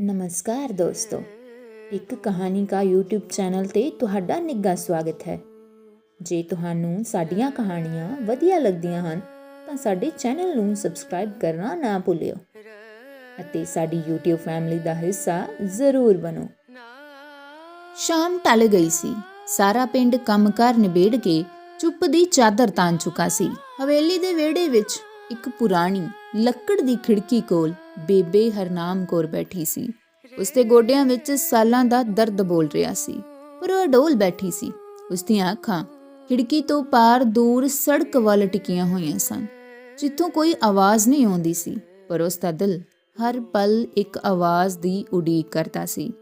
ਨਮਸਕਾਰ ਦੋਸਤੋ। ਇੱਕ ਕਹਾਣੀ ਕਾ YouTube ਚੈਨਲ ਤੇ ਤੁਹਾਡਾ ਨਿੱਘਾ ਸਵਾਗਤ ਹੈ। ਜੇ ਤੁਹਾਨੂੰ ਸਾਡੀਆਂ ਕਹਾਣੀਆਂ ਵਧੀਆ ਲੱਗਦੀਆਂ ਹਨ, ਤਾਂ ਸਾਡੇ ਚੈਨਲ ਨੂੰ ਸਬਸਕ੍ਰਾਈਬ ਕਰਨਾ ਨਾ ਭੁੱਲਿਓ। ਅਤੇ ਸਾਡੀ YouTube ਫੈਮਿਲੀ ਦਾ ਹਿੱਸਾ ਜ਼ਰੂਰ ਬਣੋ। ਸ਼ਾਮ ਟਲ ਗਈ ਸੀ। ਸਾਰਾ ਪਿੰਡ ਕੰਮਕਾਰ ਨਿਬੇੜ ਕੇ ਚੁੱਪ ਦੀ ਚਾਦਰ ਤਾਣ ਚੁੱਕਾ ਸੀ। ਹਵੇਲੀ ਦੇ ਵਿਹੜੇ ਵਿੱਚ ਇੱਕ ਪੁਰਾਣੀ ਲੱਕੜ ਦੀ ਖਿੜਕੀ ਕੋਲ ਬੇਬੇ ਹਰਨਾਮ ਕੌਰ ਬੈਠੀ ਸੀ। ਉਸਦੇ ਗੋਡਿਆਂ ਵਿੱਚ ਸਾਲਾਂ ਦਾ ਦਰਦ ਬੋਲ ਰਿਹਾ ਸੀ, ਪਰ ਉਹ ਅਡੋਲ ਬੈਠੀ ਸੀ। ਉਸਦੀਆਂ ਅੱਖਾਂ ਖਿੜਕੀ ਤੋਂ ਪਾਰ ਦੂਰ ਸੜਕ ਵੱਲ ਟਿਕੀਆਂ ਹੋਈਆਂ ਸਨ। ਜਿੱਥੋਂ ਕੋਈ ਆਵਾਜ਼ ਨਹੀਂ ਆਉਂਦੀ ਸੀ, ਪਰ ਉਸ ਦਾ ਦਿਲ ਹਰ ਪਲ ਇੱਕ ਆਵਾਜ਼ ਦੀ ਉਡੀਕ ਕਰਦਾ ਸੀ।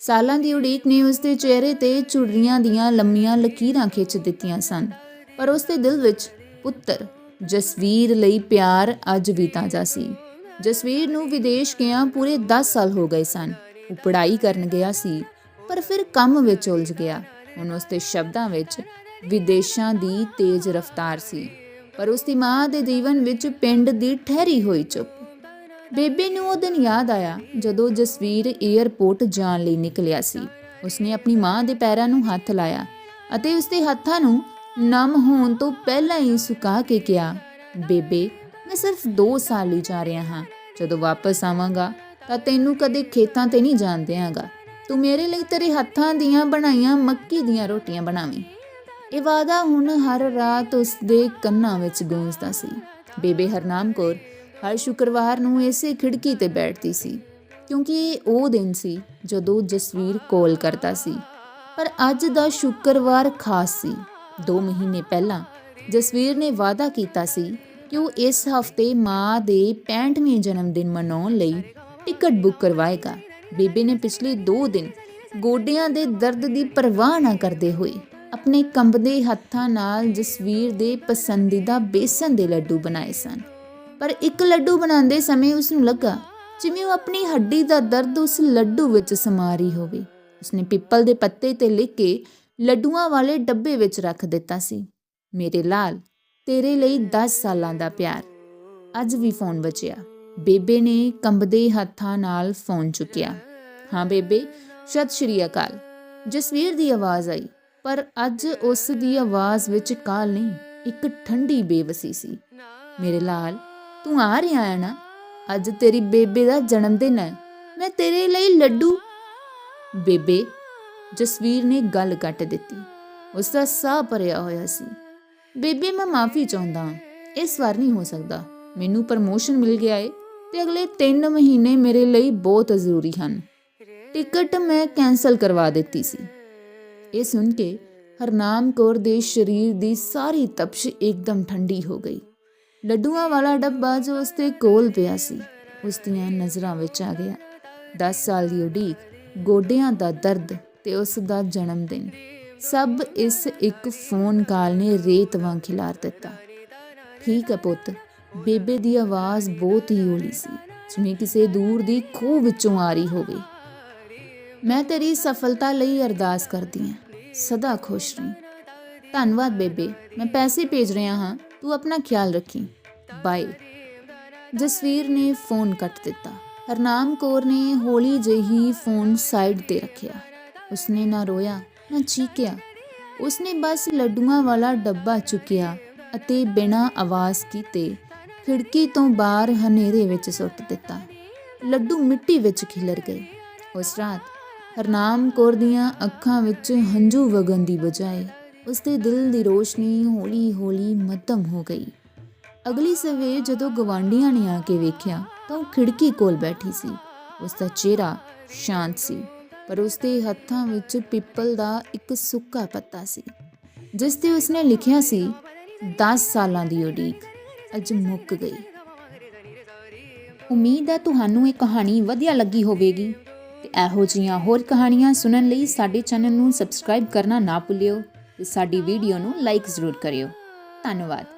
ਸਾਲਾਂ ਦੀ ਉਡੀਕ ਨੇ ਉਸਦੇ ਚਿਹਰੇ ਤੇ ਚੁੜੀਆਂ ਦੀਆਂ ਲੰਮੀਆਂ ਲਕੀਰਾਂ ਖਿੱਚ ਦਿੱਤੀਆਂ ਸਨ, ਪਰ ਉਸਦੇ ਦਿਲ ਵਿੱਚ ਪੁੱਤਰ, ਜਸਵੀਰ ਲਈ ਪਿਆਰ ਅੱਜ ਵੀ ਤਾਜ਼ਾ ਸੀ। ਜਸਵੀਰ ਨੂੰ ਵਿਦੇਸ਼ ਗਿਆ ਪੂਰੇ 10 ਸਾਲ ਹੋ ਗਏ ਸਨ। ਉਹ ਪੜ੍ਹਾਈ ਕਰਨ ਗਿਆ ਸੀ, ਪਰ ਫਿਰ ਕੰਮ ਵਿੱਚ ਉਲਝ ਗਿਆ। ਹੁਣ ਉਸਦੇ ਸ਼ਬਦਾਂ ਵਿੱਚ ਵਿਦੇਸ਼ਾਂ ਦੀ ਤੇਜ਼ ਰਫ਼ਤਾਰ ਸੀ, ਪਰ ਉਸਦੀ ਮਾਂ ਦੇ ਜੀਵਨ ਵਿੱਚ ਪਿੰਡ ਦੀ ਠਹਿਰੀ ਹੋਈ ਚੁੱਪ। ਬੇਬੇ ਨੂੰ ਉਹ ਦਿਨ ਯਾਦ ਆਇਆ ਜਦੋਂ ਜਸਵੀਰ 에ਅਰਪੋਰਟ ਜਾਣ ਲਈ ਨਿਕਲਿਆ ਸੀ। ਉਸਨੇ ਆਪਣੀ ਮਾਂ ਦੇ ਪੈਰਾਂ ਨੂੰ ਹੱਥ ਲਾਇਆ ਅਤੇ ਉਸਦੇ ਹੱਥਾਂ ਨੂੰ ਨਮ ਹੋਣ ਤੋਂ ਪਹਿਲਾਂ ਹੀ ਸੁਕਾ ਕੇ ਕਿਹਾ, ਬੇਬੇ ਮੈਂ ਸਿਰਫ 2 ਸਾਲ ਲਈ ਜਾ ਰਿਹਾ ਹਾਂ। ਜਦੋਂ ਵਾਪਸ ਆਵਾਂਗਾ, ਤਾਂ ਤੈਨੂੰ ਕਦੇ ਖੇਤਾਂ ਤੇ ਨਹੀਂ ਜਾਣ ਦਿਆਂਗਾ। ਤੂੰ ਮੇਰੇ ਲਈ ਤੇਰੇ ਹੱਥਾਂ ਦੀਆਂ ਬਣਾਈਆਂ ਮੱਕੀ ਦੀਆਂ ਰੋਟੀਆਂ ਬਣਾਵੇਂ। ਇਹ ਵਾਦਾ ਹੁਣ ਹਰ ਰਾਤ ਉਸ ਦੇ ਕੰਨਾਂ ਵਿੱਚ ਗੂੰਜਦਾ ਸੀ। ਬੇਬੇ ਹਰਨਾਮ ਕੌਰ ਹਰ ਸ਼ੁੱਕਰਵਾਰ ਨੂੰ ਇਸੇ ਖਿੜਕੀ ਤੇ ਬੈਠਦੀ ਸੀ, ਕਿਉਂਕਿ ਇਹ ਉਹ ਦਿਨ ਸੀ ਜਦੋਂ ਜਸਵੀਰ ਕੋਲ ਕਰਦਾ ਸੀ। ਪਰ ਅੱਜ ਦਾ ਸ਼ੁੱਕਰਵਾਰ ਖਾਸ ਸੀ। 2 ਮਹੀਨੇ ਪਹਿਲਾਂ ਜਸਵੀਰ ਨੇ ਵਾਅਦਾ ਕੀਤਾ ਸੀ ਕਿ ਉਹ ਇਸ ਹਫ਼ਤੇ ਮਾਂ ਦੇ 65ਵੇਂ ਜਨਮ ਦਿਨ ਮਨਾਉਣ ਲਈ ਟਿਕਟ ਬੁੱਕ ਕਰਵਾਏਗਾ? ਬੇਬੇ ਨੇ ਪਿਛਲੇ 2 ਦਿਨ ਗੋਡਿਆਂ ਦੇ ਦਰਦ ਦੀ ਪਰਵਾਹ ਨਾ ਕਰਦੇ ਹੋਏ ਆਪਣੇ ਕੰਬਦੇ ਹੱਥਾਂ ਨਾਲ ਜਸਵੀਰ ਦੇ ਪਸੰਦੀਦਾ ਬੇਸਨ ਦੇ ਲੱਡੂ ਬਣਾਏ ਸਨ। ਪਰ ਇੱਕ ਲੱਡੂ ਬਣਾਉਂਦੇ ਸਮੇਂ ਉਸ ਨੂੰ ਲੱਗਾ ਜਿਵੇਂ ਉਹ ਆਪਣੀ ਹੱਡੀ ਦਾ ਦਰਦ ਉਸ ਲੱਡੂ ਵਿੱਚ ਸਮਾ ਰਹੀ ਹੋਵੇ। ਉਸਨੇ ਪਿੱਪਲ ਦੇ ਪੱਤੇ ਤੇ ਲਿਖ ਕੇ ਲੱਡੂਆਂ ਵਾਲੇ ਡੱਬੇ ਵਿੱਚ ਰੱਖ ਦਿੱਤਾ ਸੀ। ਮੇਰੇ ਲਾਲ ਤੇਰੇ ਲਈ 10 ਸਾਲਾਂ ਦਾ ਪਿਆਰ। ਅੱਜ ਵੀ ਫੋਨ ਬਚਿਆ। ਬੇਬੇ ਨੇ ਕੰਬਦੇ ਹੱਥਾਂ ਨਾਲ ਫੋਨ ਚੁੱਕਿਆ। ਹਾਂ ਬੇਬੇ, ਸਤਿ ਸ਼੍ਰੀ ਅਕਾਲ। ਜਸਵੀਰ ਦੀ ਆਵਾਜ਼ ਆਈ, ਪਰ ਅੱਜ ਉਸ ਦੀ ਆਵਾਜ਼ ਵਿੱਚ ਕਾਲ ਨਹੀਂ, ਇੱਕ ਠੰਡੀ ਬੇਵਸੀ ਸੀ। ਮੇਰੇ ਲਾਲ, ਤੂੰ ਆ ਰਿਹਾ ਹੈ ਨਾ? ਅੱਜ ਤੇਰੀ ਬੇਬੇ ਦਾ ਜਨਮ ਦਿਨ ਹੈ। ਮੈਂ ਤੇਰੇ ਲਈ ਲੱਡੂ। ਬੇਬੇ, ਜਸਵੀਰ ਨੇ ਗੱਲ ਕੱਟ ਦਿੱਤੀ। ਉਸ ਦਾ ਸਾਹ ਭਰਿਆ ਹੋਇਆ ਸੀ। ਬੇਬੇ, ਮੈਂ ਮਾਫੀ ਚਾਹੁੰਦਾ ਹਾਂ। ਇਸ ਵਾਰ ਨਹੀਂ ਹੋ ਸਕਦਾ। ਮੈਨੂੰ ਪ੍ਰਮੋਸ਼ਨ ਮਿਲ ਗਿਆ ਏ ਤੇ ਅਗਲੇ 3 ਮਹੀਨੇ ਮੇਰੇ ਲਈ ਬਹੁਤ ਜ਼ਰੂਰੀ ਹਨ। ਟਿਕਟ ਮੈਂ ਕੈਨਸਲ ਕਰਵਾ ਦਿੱਤੀ ਸੀ। ਇਹ ਸੁਣ ਕੇ ਹਰਨਾਮ ਕੌਰ ਦੇ ਸਰੀਰ ਦੀ ਸਾਰੀ ਤਪਸ਼ ਇੱਕਦਮ ਠੰਡੀ ਹੋ ਗਈ। ਲੱਡੂਆਂ ਵਾਲਾ ਡੱਬਾ ਜੋ ਉਸ ਕੋਲ ਪਿਆ ਸੀ, ਉਸ ਦੀਆਂ ਨਜ਼ਰਾਂ ਵਿੱਚ ਆ ਗਿਆ। 10 ਸਾਲ ਦੀ ਉਡੀਕ, ਗੋਡਿਆਂ ਦਾ ਦਰਦ ਤੇ ਉਸ ਦਾ ਜਨਮ ਦਿਨ। ਸਭ ਇਸ ਇੱਕ ਫੋਨ ਕਾਲ ਨੇ ਰੇਤ ਵਾਂਗ ਖਿਲਾਰ ਦਿੱਤਾ। ਠੀਕ ਹੈ ਪੁੱਤ, ਬੇਬੇ ਦੀ ਆਵਾਜ਼ ਬਹੁਤ ਹੀ ਹੌਲੀ ਸੀ, ਜਿਵੇਂ ਕਿਸੇ ਦੂਰ ਦੀ ਖੂਹ ਵਿੱਚੋਂ ਆ ਰਹੀ ਹੋਵੇ। ਮੈਂ ਤੇਰੀ ਸਫਲਤਾ ਲਈ ਅਰਦਾਸ ਕਰਦੀ ਹਾਂ, ਸਦਾ ਖੁਸ਼ ਰਹੀ। ਧੰਨਵਾਦ ਬੇਬੇ, ਮੈਂ ਪੈਸੇ ਭੇਜ ਰਿਹਾ ਹਾਂ, ਤੂੰ ਆਪਣਾ ਖਿਆਲ ਰੱਖੀ। ਬਾਏ। ਜਸਵੀਰ ਨੇ ਫੋਨ ਕੱਟ ਦਿੱਤਾ। ਹਰਨਾਮ ਕੌਰ ਨੇ ਹੌਲੀ ਜਿਹੀ ਫੋਨ ਸਾਈਡ ਤੇ ਰੱਖਿਆ। ਉਸਨੇ ਨਾ ਰੋਇਆ ਨਾ ਚੀਕਿਆ। ਉਸਨੇ ਬਸ ਲੱਡੂਆਂ ਵਾਲਾ ਡੱਬਾ ਚੁੱਕਿਆ ਅਤੇ ਬਿਨਾਂ ਆਵਾਜ਼ ਕੀਤੇ ਖਿੜਕੀ ਤੋਂ ਬਾਹਰ ਹਨੇਰੇ ਵਿੱਚ ਸੁੱਟ ਦਿੱਤਾ। ਲੱਡੂ ਮਿੱਟੀ ਵਿੱਚ ਖਿਲਰ ਗਏ। ਉਸ ਰਾਤ ਹਰਨਾਮ ਕੌਰ ਦੀਆਂ ਅੱਖਾਂ ਵਿੱਚ ਹੰਝੂ ਵਗਣ ਦੀ ਬਜਾਏ ਉਸਦੇ ਦਿਲ ਦੀ ਰੋਸ਼ਨੀ ਹੌਲੀ-ਹੌਲੀ ਮੱਧਮ ਹੋ ਗਈ। ਅਗਲੀ ਸਵੇਰ ਜਦੋਂ ਗਵਾਂਡੀਆਂ ਨੇ ਆ ਕੇ ਵੇਖਿਆ ਤਾਂ ਉਹ ਖਿੜਕੀ ਕੋਲ ਬੈਠੀ ਸੀ। ਉਸ ਦਾ ਚਿਹਰਾ ਸ਼ਾਂਤ ਸੀ। ਪਰ ਉਸਦੇ ਹੱਥਾਂ ਵਿੱਚ ਪਿੱਪਲ ਦਾ ਇੱਕ ਸੁੱਕਾ ਪੱਤਾ ਸੀ, ਜਿਸ ਤੇ ਉਸਨੇ ਲਿਖਿਆ ਸੀ 10 ਸਾਲਾਂ ਦੀ ਉਡੀਕ, ਅੱਜ ਮੁੱਕ ਗਈ। ਉਮੀਦ ਹੈ ਤੁਹਾਨੂੰ ਇਹ ਕਹਾਣੀ ਵਧੀਆ ਲੱਗੀ ਹੋਵੇਗੀ। ਤੇ ਇਹੋ ਜਿਹੀਆਂ ਹੋਰ ਕਹਾਣੀਆਂ ਸੁਣਨ ਲਈ ਸਾਡੇ ਚੈਨਲ ਨੂੰ ਸਬਸਕ੍ਰਾਈਬ ਕਰਨਾ ਨਾ ਭੁੱਲਿਓ ਤੇ ਸਾਡੀ ਵੀਡੀਓ ਨੂੰ ਲਾਈਕ ਜ਼ਰੂਰ ਕਰਿਓ। ਧੰਨਵਾਦ।